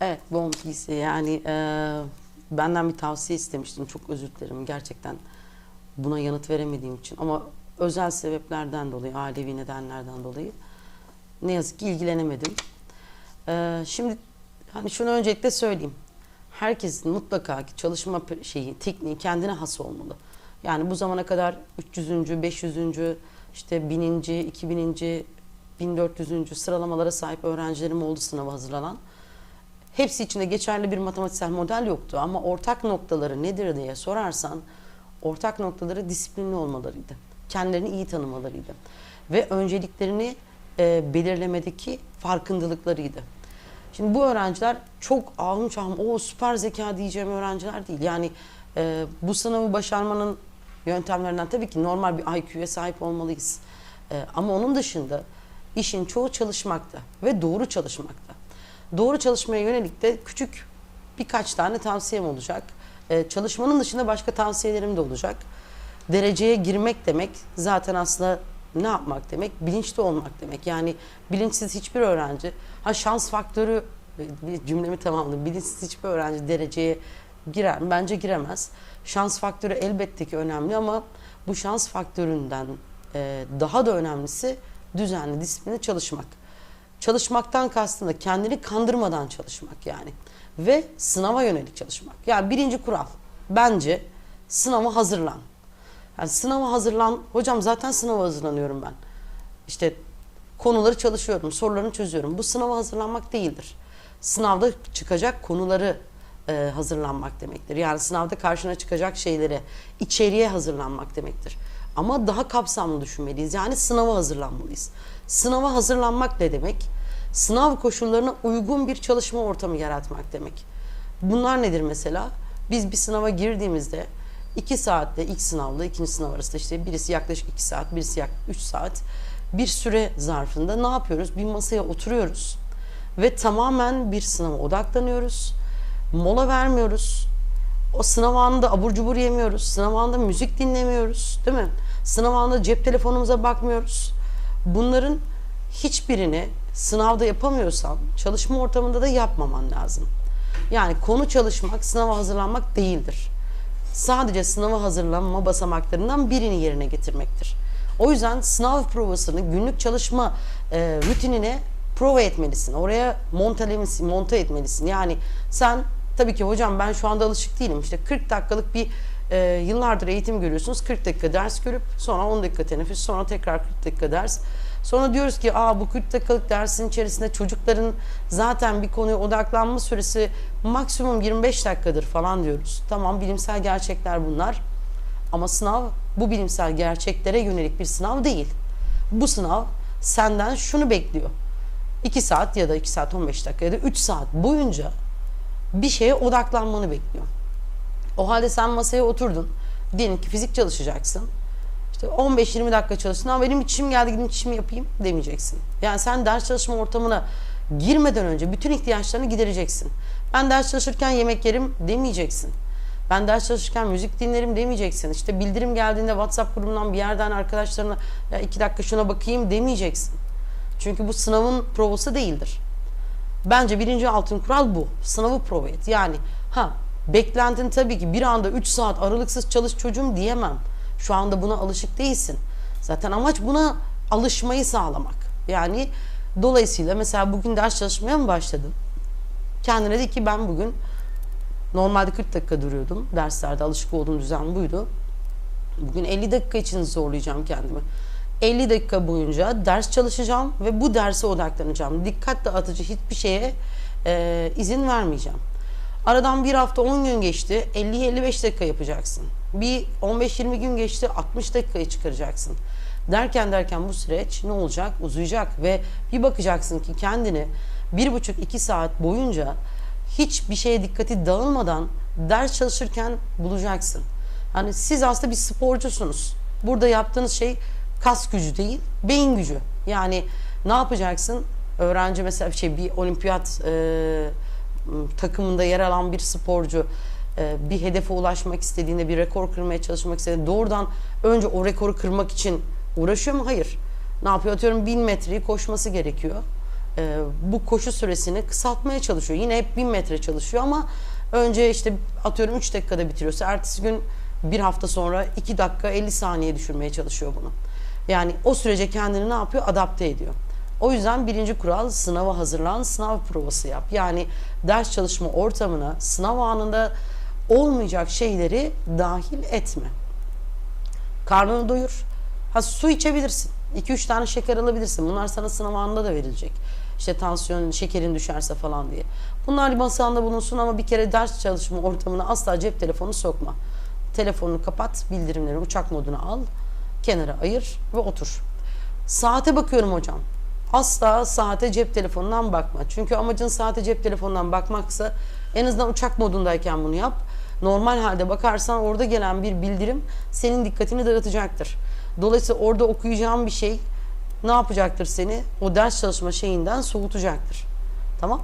Evet, One Piece yani e, benden bir tavsiye istemiştin. Çok özür dilerim gerçekten buna yanıt veremediğim için. Ama özel sebeplerden dolayı, ailevi nedenlerden dolayı ne yazık ki ilgilenemedim. E, şimdi hani şunu öncelikle söyleyeyim. Herkesin mutlaka ki çalışma şeyi, tekniği kendine has olmalı. Yani bu zamana kadar 300. 500. işte 1000. 2000. 1400. sıralamalara sahip öğrencilerim oldu sınava hazırlanan. Hepsi içinde geçerli bir matematiksel model yoktu ama ortak noktaları nedir diye sorarsan ortak noktaları disiplinli olmalarıydı. Kendilerini iyi tanımalarıydı. Ve önceliklerini e, belirlemedeki farkındalıklarıydı. Şimdi bu öğrenciler çok ahım şahım o süper zeka diyeceğim öğrenciler değil. Yani e, bu sınavı başarmanın yöntemlerinden tabii ki normal bir IQ'ya sahip olmalıyız. E, ama onun dışında işin çoğu çalışmakta ve doğru çalışmakta. Doğru çalışmaya yönelik de küçük birkaç tane tavsiyem olacak. Ee, çalışmanın dışında başka tavsiyelerim de olacak. Dereceye girmek demek zaten aslında ne yapmak demek? Bilinçli olmak demek. Yani bilinçsiz hiçbir öğrenci, ha şans faktörü bir cümlemi tamamladım. Bilinçsiz hiçbir öğrenci dereceye girer? Bence giremez. Şans faktörü elbette ki önemli ama bu şans faktöründen e, daha da önemlisi düzenli, disiplinli çalışmak. Çalışmaktan kastım da kendini kandırmadan çalışmak yani. Ve sınava yönelik çalışmak. Yani birinci kural bence sınava hazırlan. Yani sınava hazırlan. Hocam zaten sınava hazırlanıyorum ben. İşte konuları çalışıyorum, sorularını çözüyorum. Bu sınava hazırlanmak değildir. Sınavda çıkacak konuları e, hazırlanmak demektir. Yani sınavda karşına çıkacak şeylere, içeriye hazırlanmak demektir. Ama daha kapsamlı düşünmeliyiz. Yani sınava hazırlanmalıyız. Sınava hazırlanmak ne demek? Sınav koşullarına uygun bir çalışma ortamı yaratmak demek. Bunlar nedir mesela? Biz bir sınava girdiğimizde 2 saatte ilk sınavla ikinci sınav arasında işte birisi yaklaşık 2 saat, birisi yaklaşık 3 saat bir süre zarfında ne yapıyoruz? Bir masaya oturuyoruz ve tamamen bir sınava odaklanıyoruz. Mola vermiyoruz. O sınav anında abur cubur yemiyoruz. Sınav anında müzik dinlemiyoruz. Değil mi? Sınav anında cep telefonumuza bakmıyoruz. Bunların hiçbirini sınavda yapamıyorsan çalışma ortamında da yapmaman lazım. Yani konu çalışmak, sınava hazırlanmak değildir. Sadece sınava hazırlanma basamaklarından birini yerine getirmektir. O yüzden sınav provasını günlük çalışma e, rutinine prova etmelisin. Oraya monte etmelisin. Yani sen tabii ki hocam ben şu anda alışık değilim. İşte 40 dakikalık bir e, yıllardır eğitim görüyorsunuz. 40 dakika ders görüp sonra 10 dakika teneffüs, sonra tekrar 40 dakika ders. Sonra diyoruz ki aa bu 40 dakikalık dersin içerisinde çocukların zaten bir konuya odaklanma süresi maksimum 25 dakikadır falan diyoruz. Tamam bilimsel gerçekler bunlar. Ama sınav bu bilimsel gerçeklere yönelik bir sınav değil. Bu sınav senden şunu bekliyor. 2 saat ya da 2 saat 15 dakika ya da 3 saat boyunca bir şeye odaklanmanı bekliyor. O halde sen masaya oturdun. Diyelim ki fizik çalışacaksın. İşte 15-20 dakika çalıştın ama benim içim geldi gidip içimi yapayım demeyeceksin. Yani sen ders çalışma ortamına girmeden önce bütün ihtiyaçlarını gidereceksin. Ben ders çalışırken yemek yerim demeyeceksin. Ben ders çalışırken müzik dinlerim demeyeceksin. İşte bildirim geldiğinde WhatsApp grubundan bir yerden arkadaşlarına ya iki dakika şuna bakayım demeyeceksin. Çünkü bu sınavın provası değildir. Bence birinci altın kural bu. Sınavı prova et. Yani ha beklentin tabii ki bir anda 3 saat aralıksız çalış çocuğum diyemem. Şu anda buna alışık değilsin. Zaten amaç buna alışmayı sağlamak. Yani dolayısıyla mesela bugün ders çalışmaya mı başladın? Kendine de ki ben bugün normalde 40 dakika duruyordum. Derslerde alışık olduğum düzen buydu. Bugün 50 dakika için zorlayacağım kendimi. 50 dakika boyunca ders çalışacağım ve bu derse odaklanacağım. Dikkat dağıtıcı hiçbir şeye e, izin vermeyeceğim. Aradan bir hafta 10 gün geçti. 50-55 dakika yapacaksın. Bir 15-20 gün geçti. 60 dakikayı çıkaracaksın. Derken derken bu süreç ne olacak? Uzayacak ve bir bakacaksın ki kendini bir buçuk iki saat boyunca hiçbir şeye dikkati dağılmadan ders çalışırken bulacaksın. Hani siz aslında bir sporcusunuz. Burada yaptığınız şey kas gücü değil, beyin gücü. Yani ne yapacaksın? Öğrenci mesela şey bir olimpiyat e, takımında yer alan bir sporcu e, bir hedefe ulaşmak istediğinde, bir rekor kırmaya çalışmak istediğinde doğrudan önce o rekoru kırmak için uğraşıyor mu? Hayır. Ne yapıyor? Atıyorum bin metreyi koşması gerekiyor. e, bu koşu süresini kısaltmaya çalışıyor. Yine hep 1000 metre çalışıyor ama önce işte atıyorum 3 dakikada bitiriyorsa ertesi gün bir hafta sonra 2 dakika 50 saniye düşürmeye çalışıyor bunu. Yani o sürece kendini ne yapıyor? Adapte ediyor. O yüzden birinci kural sınava hazırlan, sınav provası yap. Yani ders çalışma ortamına sınav anında olmayacak şeyleri dahil etme. Karnını doyur. Ha su içebilirsin. 2-3 tane şeker alabilirsin. Bunlar sana sınav anında da verilecek. İşte tansiyon, şekerin düşerse falan diye. Bunlar masanda bulunsun ama bir kere ders çalışma ortamına asla cep telefonu sokma. Telefonunu kapat, bildirimleri uçak moduna al, kenara ayır ve otur. Saate bakıyorum hocam. Asla saate cep telefonundan bakma. Çünkü amacın saate cep telefonundan bakmaksa en azından uçak modundayken bunu yap. Normal halde bakarsan orada gelen bir bildirim senin dikkatini dağıtacaktır. Dolayısıyla orada okuyacağın bir şey ne yapacaktır seni? O ders çalışma şeyinden soğutacaktır. Tamam?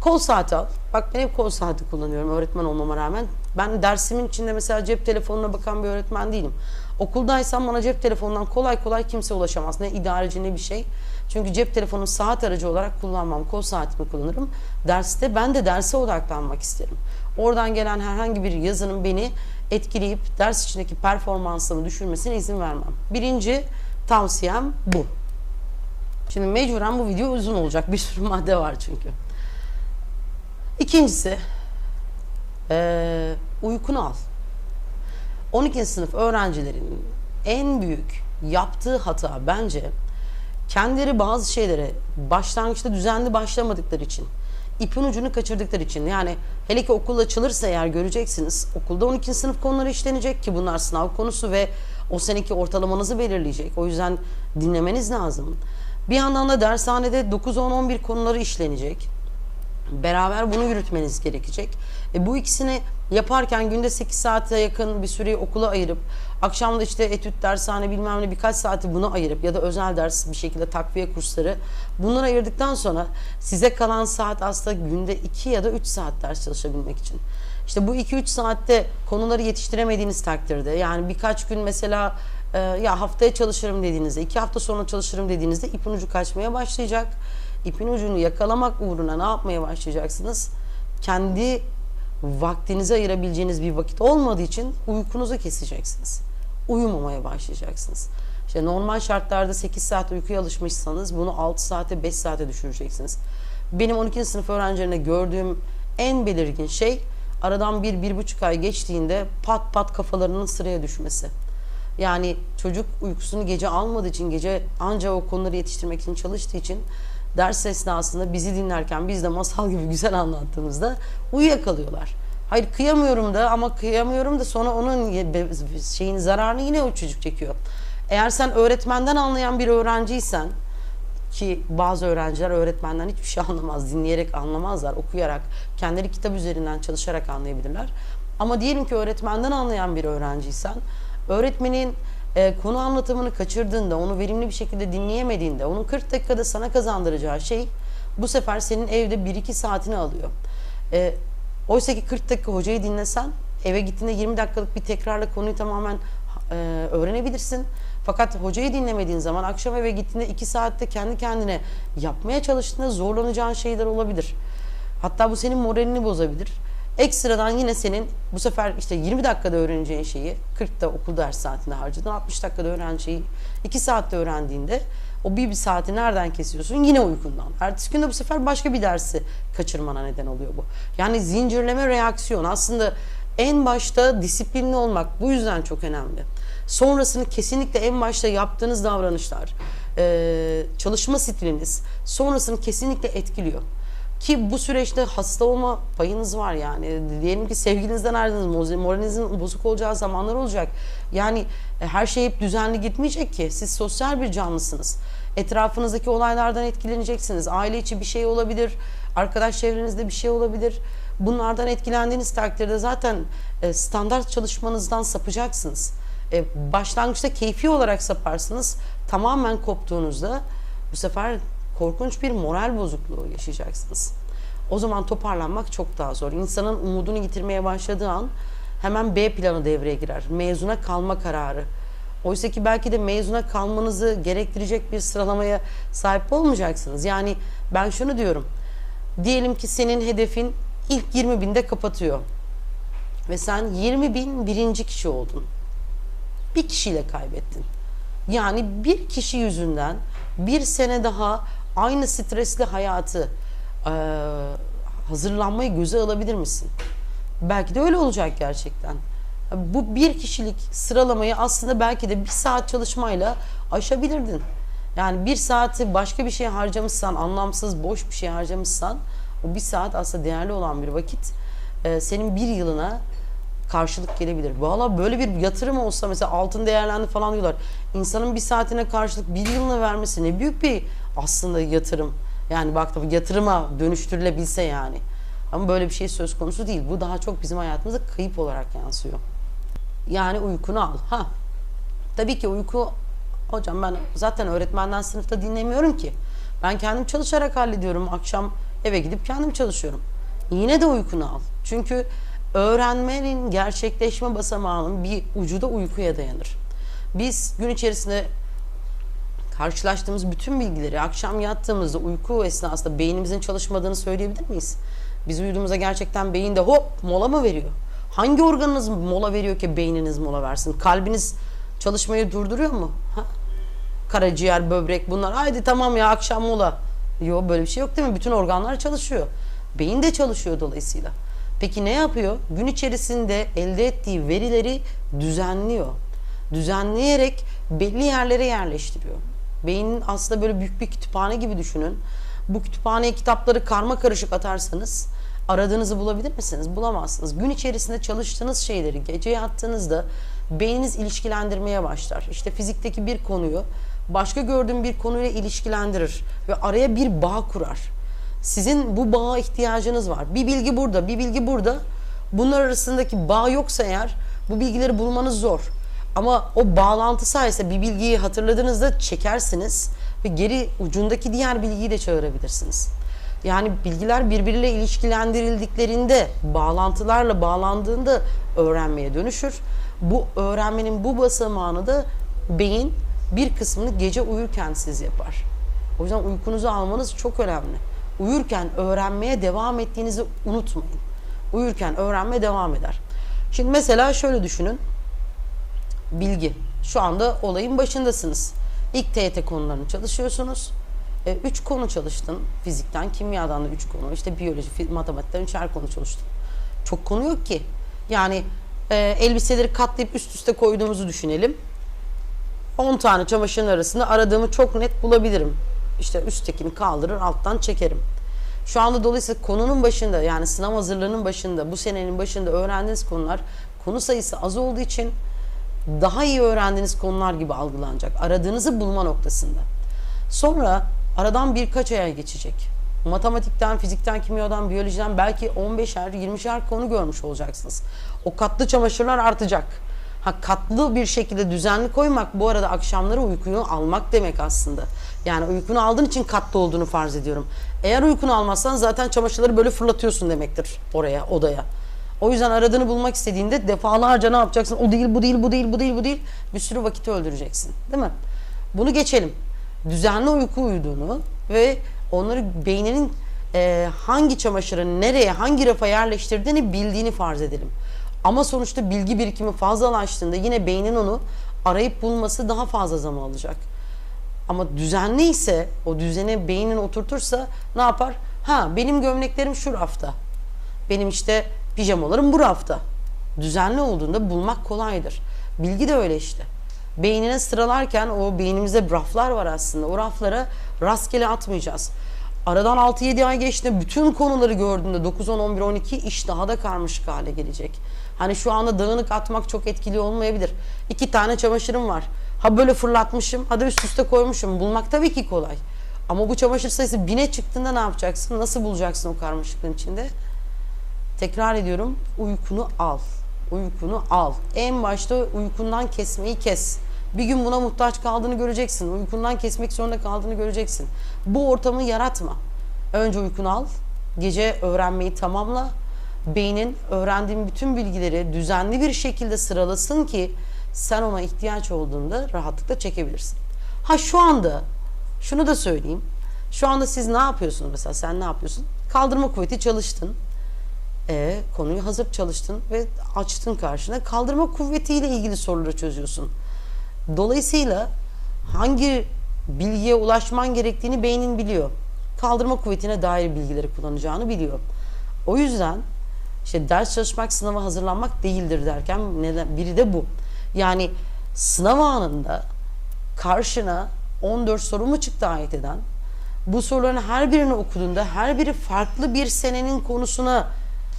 Kol saati al. Bak ben hep kol saati kullanıyorum öğretmen olmama rağmen. Ben dersimin içinde mesela cep telefonuna bakan bir öğretmen değilim. Okuldaysam bana cep telefonundan kolay kolay kimse ulaşamaz. Ne idareci ne bir şey. Çünkü cep telefonunu saat aracı olarak kullanmam. Kol saatimi kullanırım. Derste ben de derse odaklanmak isterim. Oradan gelen herhangi bir yazının beni etkileyip ders içindeki performansımı düşürmesine izin vermem. Birinci tavsiyem bu. Şimdi mecburen bu video uzun olacak. Bir sürü madde var çünkü. İkincisi eee uykunu al. 12. sınıf öğrencilerinin en büyük yaptığı hata bence kendileri bazı şeylere başlangıçta düzenli başlamadıkları için ipin ucunu kaçırdıkları için yani hele ki okul açılırsa eğer göreceksiniz okulda 12. sınıf konuları işlenecek ki bunlar sınav konusu ve o seneki ortalamanızı belirleyecek. O yüzden dinlemeniz lazım. Bir yandan da dershanede 9, 10, 11 konuları işlenecek. Beraber bunu yürütmeniz gerekecek. E bu ikisini yaparken günde 8 saate yakın bir süreyi okula ayırıp akşam da işte etüt dershane bilmem ne birkaç saati buna ayırıp ya da özel ders bir şekilde takviye kursları bunları ayırdıktan sonra size kalan saat aslında günde 2 ya da 3 saat ders çalışabilmek için. İşte bu 2-3 saatte konuları yetiştiremediğiniz takdirde yani birkaç gün mesela e, ya haftaya çalışırım dediğinizde, iki hafta sonra çalışırım dediğinizde ipin ucu kaçmaya başlayacak. İpin ucunu yakalamak uğruna ne yapmaya başlayacaksınız? Kendi vaktinize ayırabileceğiniz bir vakit olmadığı için uykunuzu keseceksiniz. Uyumamaya başlayacaksınız. İşte normal şartlarda 8 saat uykuya alışmışsanız bunu 6 saate 5 saate düşüreceksiniz. Benim 12. sınıf öğrencilerine gördüğüm en belirgin şey aradan bir, bir buçuk ay geçtiğinde pat pat kafalarının sıraya düşmesi. Yani çocuk uykusunu gece almadığı için, gece ancak o konuları yetiştirmek için çalıştığı için ders esnasında bizi dinlerken biz de masal gibi güzel anlattığımızda uyuyakalıyorlar. Hayır kıyamıyorum da ama kıyamıyorum da sonra onun şeyin zararını yine o çocuk çekiyor. Eğer sen öğretmenden anlayan bir öğrenciysen ki bazı öğrenciler öğretmenden hiçbir şey anlamaz, dinleyerek anlamazlar, okuyarak, kendileri kitap üzerinden çalışarak anlayabilirler. Ama diyelim ki öğretmenden anlayan bir öğrenciysen, öğretmenin e, konu anlatımını kaçırdığında, onu verimli bir şekilde dinleyemediğinde, onun 40 dakikada sana kazandıracağı şey bu sefer senin evde 1-2 saatini alıyor. E, oysa ki 40 dakika hocayı dinlesen, eve gittiğinde 20 dakikalık bir tekrarla konuyu tamamen e, öğrenebilirsin. Fakat hocayı dinlemediğin zaman akşam eve gittiğinde 2 saatte kendi kendine yapmaya çalıştığında zorlanacağın şeyler olabilir. Hatta bu senin moralini bozabilir. Ekstradan yine senin bu sefer işte 20 dakikada öğreneceğin şeyi 40'ta okul ders saatinde harcadın. 60 dakikada öğreneceğin şeyi 2 saatte öğrendiğinde o bir, bir saati nereden kesiyorsun? Yine uykundan. Ertesi günde bu sefer başka bir dersi kaçırmana neden oluyor bu. Yani zincirleme reaksiyon aslında en başta disiplinli olmak bu yüzden çok önemli. Sonrasını kesinlikle en başta yaptığınız davranışlar, çalışma stiliniz sonrasını kesinlikle etkiliyor. Ki bu süreçte hasta olma payınız var yani. Diyelim ki sevgilinizden ayrıldınız, moralinizin bozuk olacağı zamanlar olacak. Yani e, her şey hep düzenli gitmeyecek ki. Siz sosyal bir canlısınız. Etrafınızdaki olaylardan etkileneceksiniz. Aile içi bir şey olabilir, arkadaş çevrenizde bir şey olabilir. Bunlardan etkilendiğiniz takdirde zaten e, standart çalışmanızdan sapacaksınız. E, başlangıçta keyfi olarak saparsınız. Tamamen koptuğunuzda bu sefer korkunç bir moral bozukluğu yaşayacaksınız. O zaman toparlanmak çok daha zor. İnsanın umudunu yitirmeye başladığı an hemen B planı devreye girer. Mezuna kalma kararı. Oysa ki belki de mezuna kalmanızı gerektirecek bir sıralamaya sahip olmayacaksınız. Yani ben şunu diyorum. Diyelim ki senin hedefin ilk 20 binde kapatıyor. Ve sen 20 bin birinci kişi oldun. Bir kişiyle kaybettin. Yani bir kişi yüzünden bir sene daha aynı stresli hayatı eee, hazırlanmayı göze alabilir misin? Belki de öyle olacak gerçekten. Bu bir kişilik sıralamayı aslında belki de bir saat çalışmayla aşabilirdin. Yani bir saati başka bir şeye harcamışsan, anlamsız, boş bir şey harcamışsan o bir saat aslında değerli olan bir vakit e, senin bir yılına karşılık gelebilir. Valla böyle bir yatırım olsa mesela altın değerlendi falan diyorlar. İnsanın bir saatine karşılık bir yılına vermesi ne büyük bir aslında yatırım. Yani baktım yatırıma dönüştürülebilse yani. Ama böyle bir şey söz konusu değil. Bu daha çok bizim hayatımıza kayıp olarak yansıyor. Yani uykunu al. Ha. Tabii ki uyku hocam ben zaten öğretmenden sınıfta dinlemiyorum ki. Ben kendim çalışarak hallediyorum. Akşam eve gidip kendim çalışıyorum. Yine de uykunu al. Çünkü öğrenmenin gerçekleşme basamağının bir ucu da uykuya dayanır. Biz gün içerisinde karşılaştığımız bütün bilgileri akşam yattığımızda uyku esnasında beynimizin çalışmadığını söyleyebilir miyiz? Biz uyuduğumuzda gerçekten beyinde hop mola mı veriyor? Hangi organınız mola veriyor ki beyniniz mola versin? Kalbiniz çalışmayı durduruyor mu? Ha? Karaciğer, böbrek bunlar. Haydi tamam ya akşam mola. Yok böyle bir şey yok değil mi? Bütün organlar çalışıyor. Beyin de çalışıyor dolayısıyla. Peki ne yapıyor? Gün içerisinde elde ettiği verileri düzenliyor. Düzenleyerek belli yerlere yerleştiriyor. Beynin aslında böyle büyük bir kütüphane gibi düşünün. Bu kütüphaneye kitapları karma karışık atarsanız aradığınızı bulabilir misiniz? Bulamazsınız. Gün içerisinde çalıştığınız şeyleri gece yattığınızda beyniniz ilişkilendirmeye başlar. İşte fizikteki bir konuyu başka gördüğüm bir konuyla ilişkilendirir ve araya bir bağ kurar. Sizin bu bağa ihtiyacınız var. Bir bilgi burada, bir bilgi burada. Bunlar arasındaki bağ yoksa eğer bu bilgileri bulmanız zor. Ama o bağlantı sayesinde bir bilgiyi hatırladığınızda çekersiniz ve geri ucundaki diğer bilgiyi de çağırabilirsiniz. Yani bilgiler birbiriyle ilişkilendirildiklerinde, bağlantılarla bağlandığında öğrenmeye dönüşür. Bu öğrenmenin bu basamağını da beyin bir kısmını gece uyurken siz yapar. O yüzden uykunuzu almanız çok önemli. Uyurken öğrenmeye devam ettiğinizi unutmayın. Uyurken öğrenmeye devam eder. Şimdi mesela şöyle düşünün. Bilgi. Şu anda olayın başındasınız. İlk TYT konularını çalışıyorsunuz. E, üç konu çalıştın. Fizikten, kimyadan da üç konu. İşte biyoloji, matematikten üçer konu çalıştın. Çok konu yok ki. Yani e, elbiseleri katlayıp üst üste koyduğumuzu düşünelim. 10 tane çamaşırın arasında aradığımı çok net bulabilirim. İşte üsttekini kaldırır, alttan çekerim. Şu anda dolayısıyla konunun başında yani sınav hazırlığının başında, bu senenin başında öğrendiğiniz konular konu sayısı az olduğu için daha iyi öğrendiğiniz konular gibi algılanacak. Aradığınızı bulma noktasında. Sonra aradan birkaç aya geçecek. Matematikten, fizikten, kimyadan, biyolojiden belki 15'er, 20'şer konu görmüş olacaksınız. O katlı çamaşırlar artacak. Ha katlı bir şekilde düzenli koymak bu arada akşamları uykunu almak demek aslında. Yani uykunu aldığın için katlı olduğunu farz ediyorum. Eğer uykunu almazsan zaten çamaşırları böyle fırlatıyorsun demektir oraya, odaya. O yüzden aradığını bulmak istediğinde defalarca ne yapacaksın? O değil, bu değil, bu değil, bu değil, bu değil. Bir sürü vakit öldüreceksin. Değil mi? Bunu geçelim. Düzenli uyku uyuduğunu ve onları beyninin e, hangi çamaşırı nereye, hangi rafa yerleştirdiğini bildiğini farz edelim. Ama sonuçta bilgi birikimi fazlalaştığında yine beynin onu arayıp bulması daha fazla zaman alacak. Ama düzenli ise o düzene beynin oturtursa ne yapar? Ha benim gömleklerim şu rafta. Benim işte pijamalarım bu rafta. Düzenli olduğunda bulmak kolaydır. Bilgi de öyle işte. Beynine sıralarken o beynimizde raflar var aslında. O raflara rastgele atmayacağız. Aradan 6-7 ay geçti. Bütün konuları gördüğünde 9, 10, 11, 12 iş daha da karmaşık hale gelecek. Hani şu anda dağınık atmak çok etkili olmayabilir. İki tane çamaşırım var. Ha böyle fırlatmışım, ha da üst üste koymuşum. Bulmak tabii ki kolay. Ama bu çamaşır sayısı bine çıktığında ne yapacaksın? Nasıl bulacaksın o karmaşıklığın içinde? Tekrar ediyorum. Uykunu al. Uykunu al. En başta uykundan kesmeyi kes. Bir gün buna muhtaç kaldığını göreceksin. Uykundan kesmek zorunda kaldığını göreceksin. Bu ortamı yaratma. Önce uykunu al. Gece öğrenmeyi tamamla. Beynin öğrendiğin bütün bilgileri düzenli bir şekilde sıralasın ki sen ona ihtiyaç olduğunda rahatlıkla çekebilirsin. Ha şu anda şunu da söyleyeyim. Şu anda siz ne yapıyorsunuz mesela sen ne yapıyorsun? Kaldırma kuvveti çalıştın. E, konuyu hazır çalıştın ve açtın karşına. Kaldırma kuvvetiyle ilgili soruları çözüyorsun. Dolayısıyla hangi bilgiye ulaşman gerektiğini beynin biliyor. Kaldırma kuvvetine dair bilgileri kullanacağını biliyor. O yüzden işte ders çalışmak sınava hazırlanmak değildir derken neden, biri de bu. Yani sınav anında karşına 14 soru mu çıktı ayet eden? Bu soruların her birini okuduğunda her biri farklı bir senenin konusuna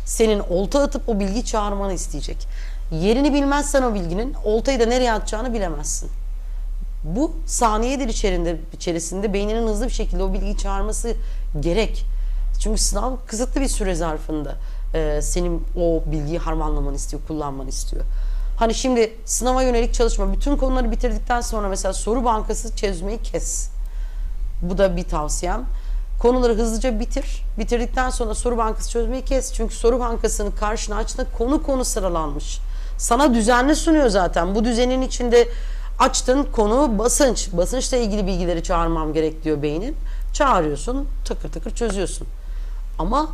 senin olta atıp o bilgi çağırmanı isteyecek. Yerini bilmezsen o bilginin oltayı da nereye atacağını bilemezsin. Bu saniyedir içerisinde, içerisinde beyninin hızlı bir şekilde o bilgiyi çağırması gerek. Çünkü sınav kısıtlı bir süre zarfında e, senin o bilgiyi harmanlamanı istiyor, kullanmanı istiyor. Hani şimdi sınava yönelik çalışma, bütün konuları bitirdikten sonra mesela soru bankası çözmeyi kes. Bu da bir tavsiyem. Konuları hızlıca bitir. Bitirdikten sonra soru bankası çözmeyi kes. Çünkü soru bankasını karşına açtığında konu konu sıralanmış. Sana düzenli sunuyor zaten. Bu düzenin içinde açtın konu basınç. Basınçla ilgili bilgileri çağırmam gerek diyor beynin. Çağırıyorsun, takır takır çözüyorsun. Ama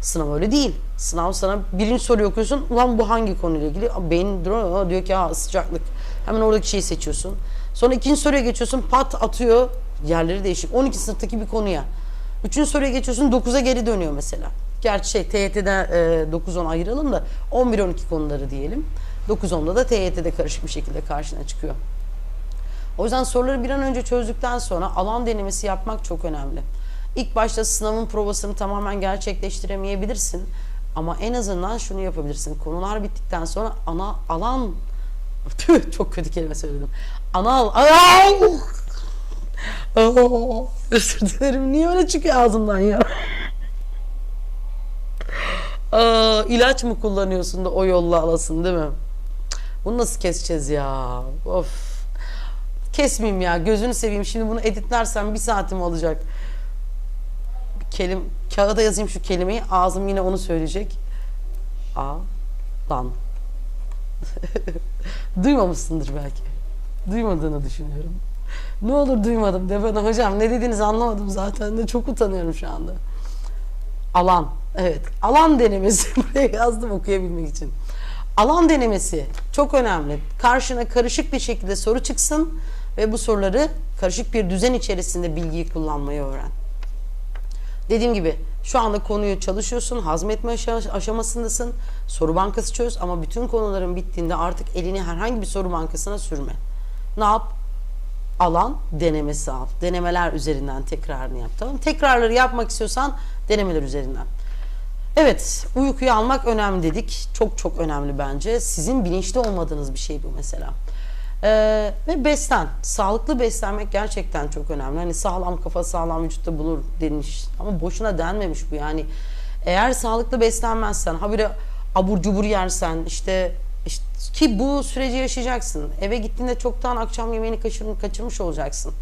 sınav öyle değil. Sınav sana birinci soruyu okuyorsun. Ulan bu hangi konuyla ilgili? Beynin duruyor, diyor ki ha sıcaklık. Hemen oradaki şeyi seçiyorsun. Sonra ikinci soruya geçiyorsun. Pat atıyor. Yerleri değişik. 12 sınıftaki bir konuya. Üçüncü soruya geçiyorsun. 9'a geri dönüyor mesela. Gerçi şey TYT'de e, 9-10 ayıralım da 11-12 konuları diyelim. 9-10'da da TYT'de karışık bir şekilde karşına çıkıyor. O yüzden soruları bir an önce çözdükten sonra alan denemesi yapmak çok önemli. İlk başta sınavın provasını tamamen gerçekleştiremeyebilirsin. Ama en azından şunu yapabilirsin. Konular bittikten sonra ana alan çok kötü kelime söyledim. Ana al. Ay! Aa, Özür dilerim. Niye öyle çıkıyor ağzımdan ya? Aa, ilaç mı kullanıyorsun da o yolla alasın değil mi? Bunu nasıl keseceğiz ya? Of. Kesmeyeyim ya. Gözünü seveyim. Şimdi bunu editlersem bir saatim alacak. Kelim, kağıda yazayım şu kelimeyi. Ağzım yine onu söyleyecek. A. Lan. Duymamışsındır belki. Duymadığını düşünüyorum. Ne olur duymadım de bana hocam ne dediğinizi anlamadım zaten de çok utanıyorum şu anda. Alan. Evet. Alan denemesi. Buraya yazdım okuyabilmek için. Alan denemesi çok önemli. Karşına karışık bir şekilde soru çıksın ve bu soruları karışık bir düzen içerisinde bilgiyi kullanmayı öğren. Dediğim gibi şu anda konuyu çalışıyorsun, hazmetme aşa- aşamasındasın. Soru bankası çöz ama bütün konuların bittiğinde artık elini herhangi bir soru bankasına sürme. Ne yap? Alan denemesi al. Denemeler üzerinden tekrarını yap. Tamam? Tekrarları yapmak istiyorsan denemeler üzerinden. Evet, uykuyu almak önemli dedik. Çok çok önemli bence. Sizin bilinçli olmadığınız bir şey bu mesela. Ee, ve beslen. Sağlıklı beslenmek gerçekten çok önemli. Hani sağlam kafa sağlam vücutta bulur denmiş. Ama boşuna denmemiş bu yani. Eğer sağlıklı beslenmezsen, habire abur cubur yersen, işte, işte ki bu süreci yaşayacaksın. Eve gittiğinde çoktan akşam yemeğini kaçır, kaçırmış olacaksın.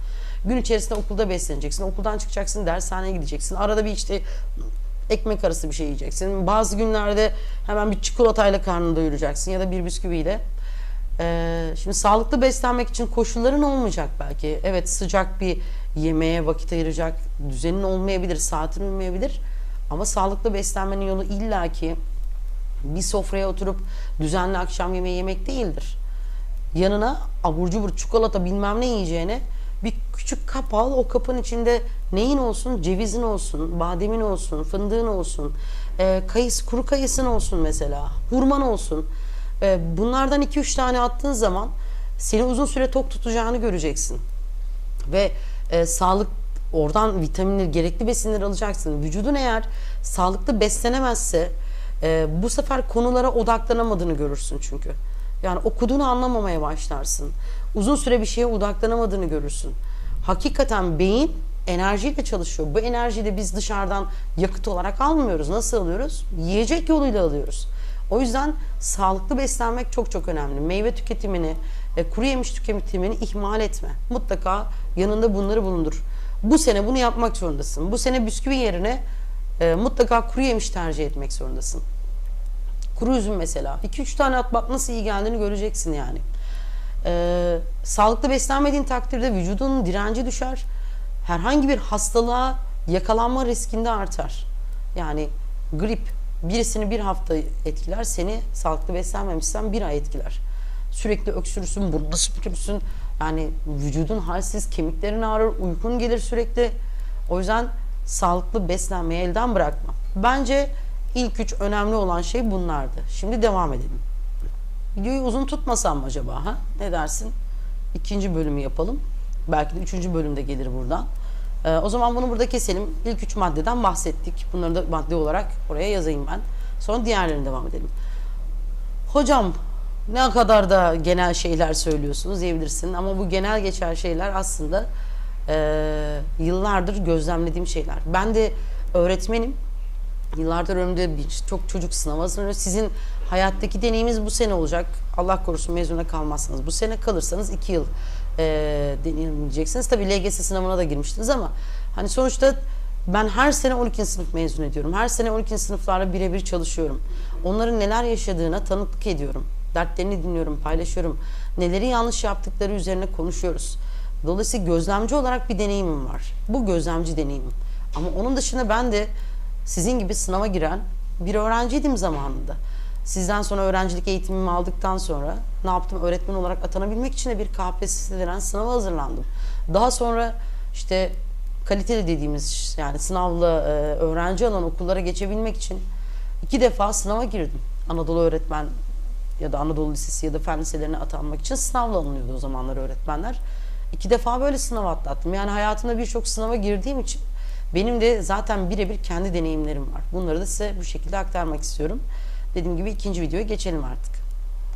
Gün içerisinde okulda besleneceksin. Okuldan çıkacaksın, dershaneye gideceksin. Arada bir işte ekmek arası bir şey yiyeceksin. Bazı günlerde hemen bir çikolatayla karnını doyuracaksın ya da bir bisküviyle. Ee, şimdi sağlıklı beslenmek için koşulların olmayacak belki. Evet sıcak bir yemeğe vakit ayıracak düzenin olmayabilir, saatin olmayabilir. Ama sağlıklı beslenmenin yolu illaki bir sofraya oturup düzenli akşam yemeği yemek değildir. Yanına abur cubur çikolata bilmem ne yiyeceğine bir küçük kap al. O kapın içinde neyin olsun? Cevizin olsun, bademin olsun, fındığın olsun, e, kayıs, kuru kayısın olsun mesela, hurman olsun. E, bunlardan 2-3 tane attığın zaman seni uzun süre tok tutacağını göreceksin. Ve e, sağlık oradan vitaminleri, gerekli besinleri alacaksın. Vücudun eğer sağlıklı beslenemezse e, bu sefer konulara odaklanamadığını görürsün çünkü. Yani okuduğunu anlamamaya başlarsın. Uzun süre bir şeye odaklanamadığını görürsün. Hakikaten beyin enerjiyle çalışıyor. Bu enerjiyi de biz dışarıdan yakıt olarak almıyoruz. Nasıl alıyoruz? Yiyecek yoluyla alıyoruz. O yüzden sağlıklı beslenmek çok çok önemli. Meyve tüketimini, e, kuru yemiş tüketimini ihmal etme. Mutlaka yanında bunları bulundur. Bu sene bunu yapmak zorundasın. Bu sene bisküvi yerine e, mutlaka kuru yemiş tercih etmek zorundasın. Kuru üzüm mesela. 2-3 tane at bak nasıl iyi geldiğini göreceksin yani. Ee, sağlıklı beslenmediğin takdirde vücudunun direnci düşer. Herhangi bir hastalığa yakalanma riskinde artar. Yani grip birisini bir hafta etkiler, seni sağlıklı beslenmemişsen bir ay etkiler. Sürekli öksürürsün, burnunu süpürürsün. Yani vücudun halsiz, kemiklerin ağrır, uykun gelir sürekli. O yüzden sağlıklı beslenmeyi elden bırakma. Bence ilk üç önemli olan şey bunlardı. Şimdi devam edelim. Videoyu uzun tutmasam acaba? Ha? Ne dersin? İkinci bölümü yapalım. Belki de üçüncü bölümde gelir buradan. Ee, o zaman bunu burada keselim. İlk üç maddeden bahsettik. Bunları da madde olarak oraya yazayım ben. Sonra diğerlerine devam edelim. Hocam ne kadar da genel şeyler söylüyorsunuz diyebilirsin ama bu genel geçer şeyler aslında e, yıllardır gözlemlediğim şeyler. Ben de öğretmenim. Yıllardır önümde bir çok çocuk hazırlanıyor. Sizin hayattaki deneyimiz bu sene olacak. Allah korusun mezuna kalmazsanız. Bu sene kalırsanız iki yıl e, deneyimleyeceksiniz. Tabii LGS sınavına da girmiştiniz ama hani sonuçta ben her sene 12. sınıf mezun ediyorum. Her sene 12. sınıflarla birebir çalışıyorum. Onların neler yaşadığına tanıklık ediyorum. Dertlerini dinliyorum, paylaşıyorum. Neleri yanlış yaptıkları üzerine konuşuyoruz. Dolayısıyla gözlemci olarak bir deneyimim var. Bu gözlemci deneyimim. Ama onun dışında ben de sizin gibi sınava giren bir öğrenciydim zamanında. Sizden sonra öğrencilik eğitimimi aldıktan sonra ne yaptım? Öğretmen olarak atanabilmek için de bir KPSS denen sınava hazırlandım. Daha sonra işte kaliteli dediğimiz yani sınavla e, öğrenci alan okullara geçebilmek için iki defa sınava girdim. Anadolu öğretmen ya da Anadolu Lisesi ya da fen liselerine atanmak için sınavla alınıyordu o zamanlar öğretmenler. İki defa böyle sınav atlattım. Yani hayatımda birçok sınava girdiğim için benim de zaten birebir kendi deneyimlerim var. Bunları da size bu şekilde aktarmak istiyorum. Dediğim gibi ikinci videoya geçelim artık.